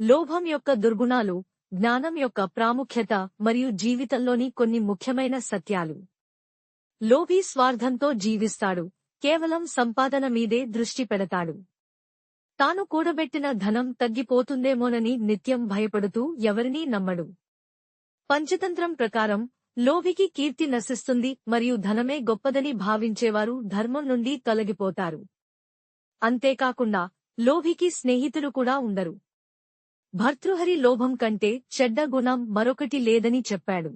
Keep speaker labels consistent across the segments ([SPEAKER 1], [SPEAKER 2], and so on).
[SPEAKER 1] లోభం యొక్క దుర్గుణాలు జ్ఞానం యొక్క ప్రాముఖ్యత మరియు జీవితంలోని కొన్ని ముఖ్యమైన సత్యాలు. లోభి స్వార్థంతో జీవిస్తాడు కేవలం సంపాదన మీదే దృష్టి పెడతాడు. తాను కూడబెట్టిన ధనం తగ్గిపోతుందేమోనని నిత్యం భయపడుతూ ఎవరినీ నమ్మడు. పంచతంత్రం ప్రకారం లోభికి కీర్తి నశిస్తుంది మరియు ధనమే గొప్పదని భావించేవారు ధర్మం నుండి తొలగిపోతారు. అంతేకాకుండా లోభికి స్నేహితులు కూడా ఉండరు. భర్తృహరి లోభం కంటే చెడ్డ గుణం మరొకటి లేదని చెప్పాడు.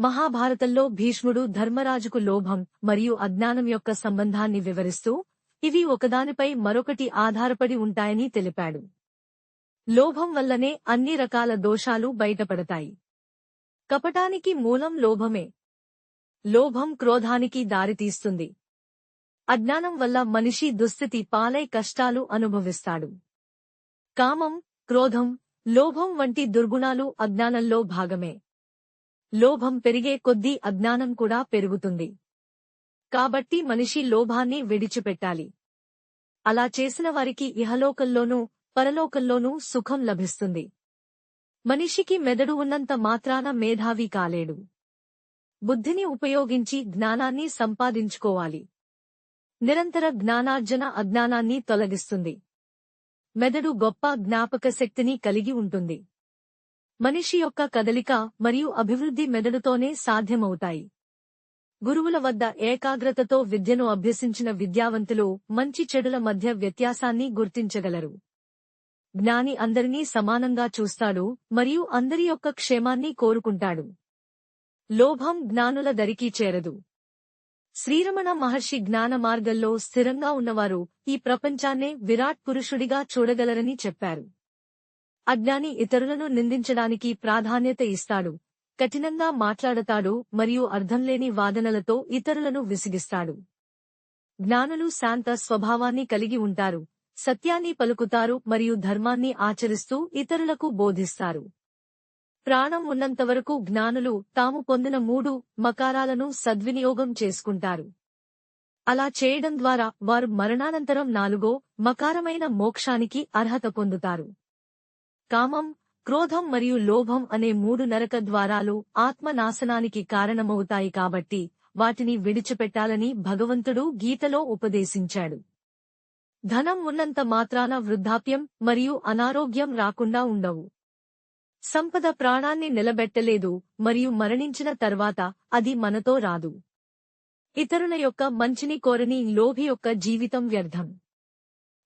[SPEAKER 1] మహాభారతంలో భీష్ముడు ధర్మరాజుకు లోభం మరియు అజ్ఞానం యొక్క సంబంధాన్ని వివరిస్తూ ఇవి ఒకదానిపై మరొకటి ఆధారపడి ఉంటాయని తెలిపాడు. లోభం వల్లనే అన్ని రకాల దోషాలు బయటపడతాయి. కపటానికి మూలం లోభమే. లోభం క్రోధానికి దారితీస్తుంది. అజ్ఞానం వల్ల మనిషి దుస్థితి పాలై కష్టాలు అనుభవిస్తాడు. కామం క్రోధం లోభం వంటి దుర్గుణాలు అజ్ఞానంలో భాగమే. లోభం పెరిగే కొద్దీ అజ్ఞానం కూడా పెరుగుతుంది. కాబట్టి మనిషి లోభాన్ని విడిచిపెట్టాలి. అలా చేసిన వారికి ఇహలోకంలోనూ పరలోకంలోనూ సుఖం లభిస్తుంది. మనిషికి మెదడు ఉన్నంత మాత్రాన మేధావి కాలేడు. బుద్ధిని ఉపయోగించి జ్ఞానాన్ని సంపాదించుకోవాలి. నిరంతర జ్ఞానార్జన అజ్ఞానాన్ని తొలగిస్తుంది. మెదడు గొప్ప జ్ఞాపక శక్తిని కలిగి ఉంటుంది. మనిషి యొక్క కదలిక మరియు అభివృద్ధి మెదడుతోనే సాధ్యమవుతాయి. గురువుల వద్ద ఏకాగ్రతతో విద్యను అభ్యసించిన విద్యావంతులు మంచి చెడుల మధ్య వ్యత్యాసాన్ని గుర్తించగలరు. జ్ఞాని అందరినీ సమానంగా చూస్తాడు మరియు అందరి యొక్క క్షేమాన్ని కోరుకుంటాడు. లోభం జ్ఞానుల దరికి చేరదు. శ్రీరమణ మహర్షి జ్ఞాన మార్గంలో స్థిరంగా ఉన్నవారు ఈ ప్రపంచాన్నే విరాట్ పురుషుడిగా చూడగలరని చెప్పారు. అజ్ఞాని ఇతరులను నిందించడానికి ప్రాధాన్యత ఇస్తాడు కఠినంగా మాట్లాడతాడు మరియు అర్థంలేని వాదనలతో ఇతరులను విసిగిస్తాడు. జ్ఞానులు శాంత స్వభావాన్ని కలిగి ఉంటారు సత్యాన్ని పలుకుతారు మరియు ధర్మాన్ని ఆచరిస్తూ ఇతరులకు బోధిస్తారు. ప్రాణం ఉన్నంతవరకు జ్ఞానులు తాము పొందిన మూడు మకారాలను సద్వినియోగం చేసుకుంటారు. అలా చేయడం ద్వారా వారు మరణానంతరం నాలుగో మకారమైన మోక్షానికి అర్హత పొందుతారు. కామం క్రోధం మరియు లోభం అనే మూడు నరక ద్వారాలు ఆత్మనాశనానికి కారణమవుతాయి కాబట్టి వాటిని విడిచిపెట్టాలని భగవంతుడు గీతలో ఉపదేశించాడు. ధనం ఉన్నంత మాత్రాన వృద్ధాప్యం మరియు అనారోగ్యం రాకుండా ఉండవు. సంపద ప్రాణాన్ని నిలబెట్టలేదు మరియు మరణించిన తర్వాత అది మనతో రాదు. ఇతరుల యొక్క మంచిని కోరని లోభి యొక్క జీవితం వ్యర్థం.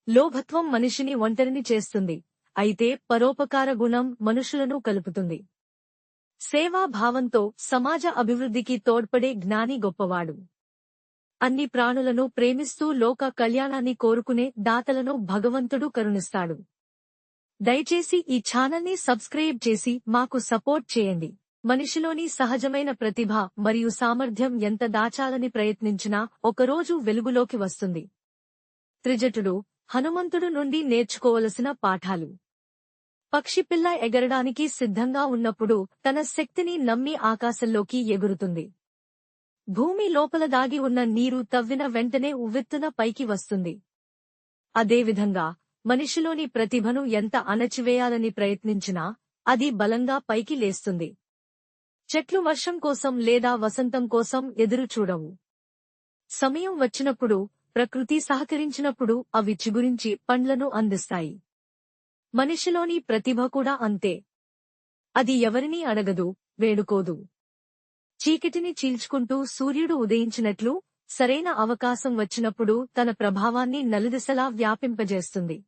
[SPEAKER 1] లోభత్వం మనిషిని ఒంటరిని చేస్తుంది అయితే పరోపకార గుణం మనుషులను కలుపుతుంది. సేవాభావంతో సమాజ అభివృద్ధికి తోడ్పడే జ్ఞాని గొప్పవాడు. అన్ని ప్రాణులను ప్రేమిస్తూ లోక కళ్యాణాన్ని కోరుకునే దాతలను భగవంతుడు కరుణిస్తాడు. దయచేసి ఈ ఛానల్ని సబ్స్క్రైబ్ చేసి మాకు సపోర్ట్ చేయండి. మనిషిలోని సహజమైన ప్రతిభ మరియు సామర్థ్యం ఎంత దాచాలని ప్రయత్నించినా ఒకరోజు వెలుగులోకి వస్తుంది. త్రిజటుడు హనుమంతుడు నుండి నేర్చుకోవలసిన పాఠాలు. పక్షిపిల్ల ఎగరడానికి సిద్ధంగా ఉన్నప్పుడు తన శక్తిని నమ్మి ఆకాశంలోకి ఎగురుతుంది. భూమి లోపల దాగి ఉన్న నీరు తవ్విన వెంటనే ఉవ్వెత్తున పైకి వస్తుంది. అదేవిధంగా మనిషిలోని ప్రతిభను ఎంత అణచివేయాలని ప్రయత్నించినా అది బలంగా పైకి లేస్తుంది. చెట్లు వర్షం కోసం లేదా వసంతం కోసం ఎదురు చూడవు. సమయం వచ్చినప్పుడు ప్రకృతి సహకరించినప్పుడు అవి చిగురించి పండ్లను అందిస్తాయి. మనిషిలోని ప్రతిభ కూడా అంతే. అది ఎవరినీ అడగదు వేడుకోదు. చీకటిని చీల్చుకుంటూ సూర్యుడు ఉదయించినట్లు సరైన అవకాశం వచ్చినప్పుడు తన ప్రభావాన్ని నలుదిశలా వ్యాపింపజేస్తుంది.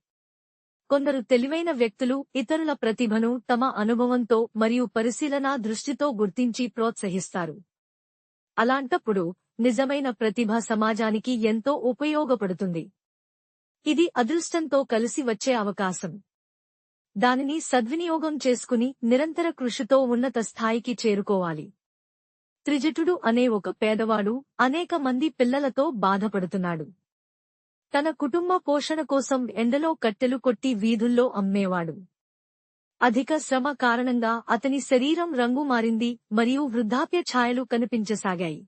[SPEAKER 1] కొందరు తెలివైన వ్యక్తులు ఇతరుల ప్రతిభను తమ అనుభవంతో మరియు పరిశీలనా దృష్టితో గుర్తించి ప్రోత్సహిస్తారు. అలాంటప్పుడు నిజమైన ప్రతిభ సమాజానికి ఎంతో ఉపయోగపడుతుంది. ఇది అదృష్టంతో కలిసి వచ్చే అవకాశం. దానిని సద్వినియోగం చేసుకుని నిరంతర కృషితో ఉన్నత స్థాయికి చేరుకోవాలి. త్రిజటుడు అనే ఒక పేదవాడు అనేక మంది పిల్లలతో బాధపడుతున్నాడు. తన కుటుంబ పోషణ కోసం ఎండలో కట్టెలు కొట్టి వీధుల్లో అమ్మేవాడు. అధిక శ్రమ కారణంగా అతని శరీరం రంగు మారింది మరియు వృద్ధాప్య ఛాయలు కనిపించసాగాయి.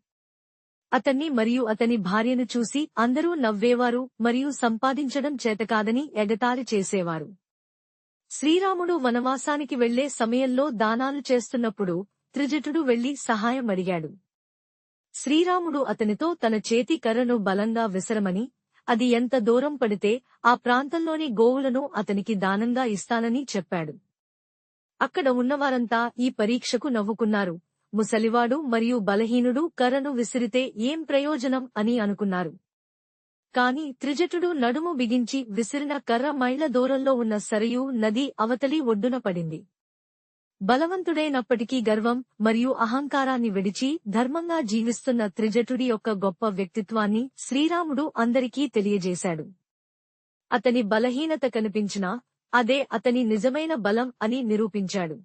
[SPEAKER 1] అతన్ని మరియు అతని భార్యను చూసి అందరూ నవ్వేవారు మరియు సంపాదించడం చేతకాదని ఎగతాళి చేసేవారు. శ్రీరాముడు వనవాసానికి వెళ్ళే సమయంలో దానాలు చేస్తున్నప్పుడు త్రిజటుడు వెళ్ళి సహాయం అడిగాడు శ్రీరాముడు అతనితో తన చేతి కర్రను బలంగా విసరమని అది ఎంత దూరం పడితే ఆ ప్రాంతంలోని గోవులను అతనికి దానంగా ఇస్తానని చెప్పాడు. అక్కడ ఉన్నవారంతా ఈ పరీక్షకు నవ్వుకున్నారు. ముసలివాడు మరియు బలహీనుడు కర్రను విసిరితే ఏం ప్రయోజనం అని అనుకున్నారు. కాని త్రిజటుడు నడుము బిగించి విసిరిన కర్ర మైళ్ళ దూరంలో ఉన్న సరయూ నది అవతలి ఒడ్డున పడింది. బలవంతుడైనప్పటికీ గర్వం మరియు అహంకారాన్ని విడిచి ధర్మంగా జీవిస్తున్న త్రిజటుడి యొక్క గొప్ప వ్యక్తిత్వాన్ని శ్రీరాముడు అందరికీ తెలియజేశాడు. అతని బలహీనత కనిపించినా అదే అతని నిజమైన బలం అని నిరూపించాడు.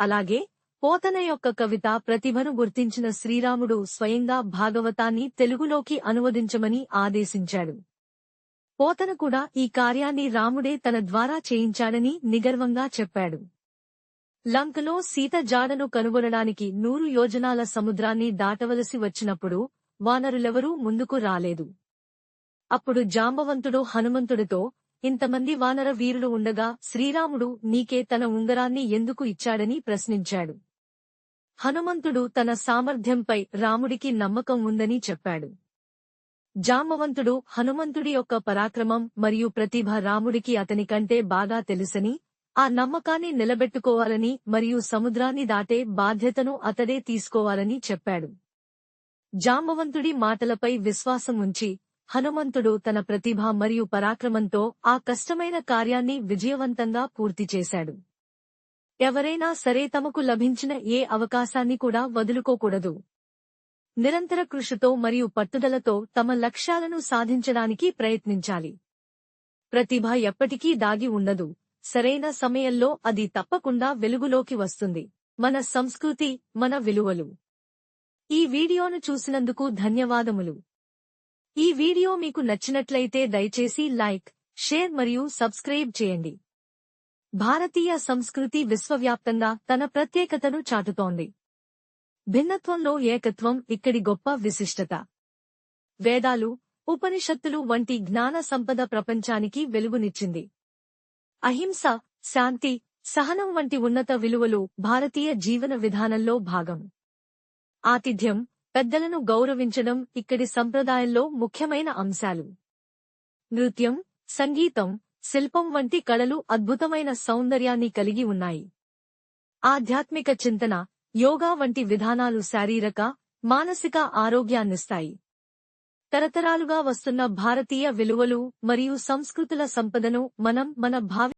[SPEAKER 1] అలాగే పోతన యొక్క కవిత ప్రతిభను గుర్తించిన శ్రీరాముడు స్వయంగా భాగవతాన్ని తెలుగులోకి అనువదించమని ఆదేశించాడు. పోతన కూడా ఈ కార్యాన్ని రాముడే తన ద్వారా చేయించాడని నిగర్వంగా చెప్పాడు. లంకలో సీత జాడను కనుగొనడానికి నూరు యోజనాల సముద్రాన్ని దాటవలసి వచ్చినప్పుడు వానరులెవరూ ముందుకు రాలేదు. అప్పుడు జాంబవంతుడు హనుమంతుడితో ఇంతమంది వానర వీరులు ఉండగా శ్రీరాముడు నీకే తన ఉంగరాన్ని ఎందుకు ఇచ్చాడని ప్రశ్నించాడు. హనుమంతుడు తన సామర్థ్యంపై రాముడికి నమ్మకం ఉందని చెప్పాడు. జాంబవంతుడు హనుమంతుడి యొక్క పరాక్రమం మరియు ప్రతిభ రాముడికి అతని కంటే బాగా తెలుసని ఆ నమ్మకాన్ని నిలబెట్టుకోవాలని మరియు సముద్రాన్ని దాటే బాధ్యతను అతడే తీసుకోవాలని చెప్పాడు. జాంబవంతుడి మాటలపై విశ్వాసం ఉంచి హనుమంతుడు తన ప్రతిభ మరియు పరాక్రమంతో ఆ కష్టమైన కార్యాన్ని విజయవంతంగా పూర్తి చేశాడు. ఎవరైనా సరే తమకు లభించిన ఏ అవకాశాన్ని కూడా వదులుకోకూడదు. నిరంతర కృషితో మరియు పట్టుదలతో తమ లక్ష్యాలను సాధించడానికి ప్రయత్నించాలి. ప్రతిభ ఎప్పటికీ దాగి ఉండదు. సరైన సమయంలో అది తప్పకుండా వెలుగులోకి వస్తుంది. మన సంస్కృతి మన విలువలు. ఈ వీడియోను చూసినందుకు ధన్యవాదములు. ఈ వీడియో మీకు నచ్చినట్లయితే దయచేసి లైక్ షేర్ మరియు సబ్స్క్రైబ్ చేయండి. భారతీయ సంస్కృతి విశ్వవ్యాప్తంగా తన ప్రత్యేకతను చాటుతోంది. భిన్నత్వంలో ఏకత్వం ఇక్కడి గొప్ప విశిష్టత. వేదాలు ఉపనిషత్తులు వంటి జ్ఞాన సంపద ప్రపంచానికి వెలుగునిచ్చింది. అహింస శాంతి సహనం వంటి ఉన్నత విలువలు భారతీయ జీవన విధానంలో భాగం. ఆతిథ్యం పెద్దలను గౌరవించడం ఇక్కడి సంప్రదాయంలో ముఖ్యమైన అంశాలు. నృత్యం సంగీతం శిల్పం వంటి కళలు అద్భుతమైన సౌందర్యాన్ని కలిగి ఉన్నాయి. ఆధ్యాత్మిక చింతన యోగా వంటి విధానాలు శారీరక మానసిక ఆరోగ్యాన్నిస్తాయి. తరతరాలుగా వస్తున్న భారతీయ విలువలు మరియు సంస్కృతుల సంపదను మనం మన భావి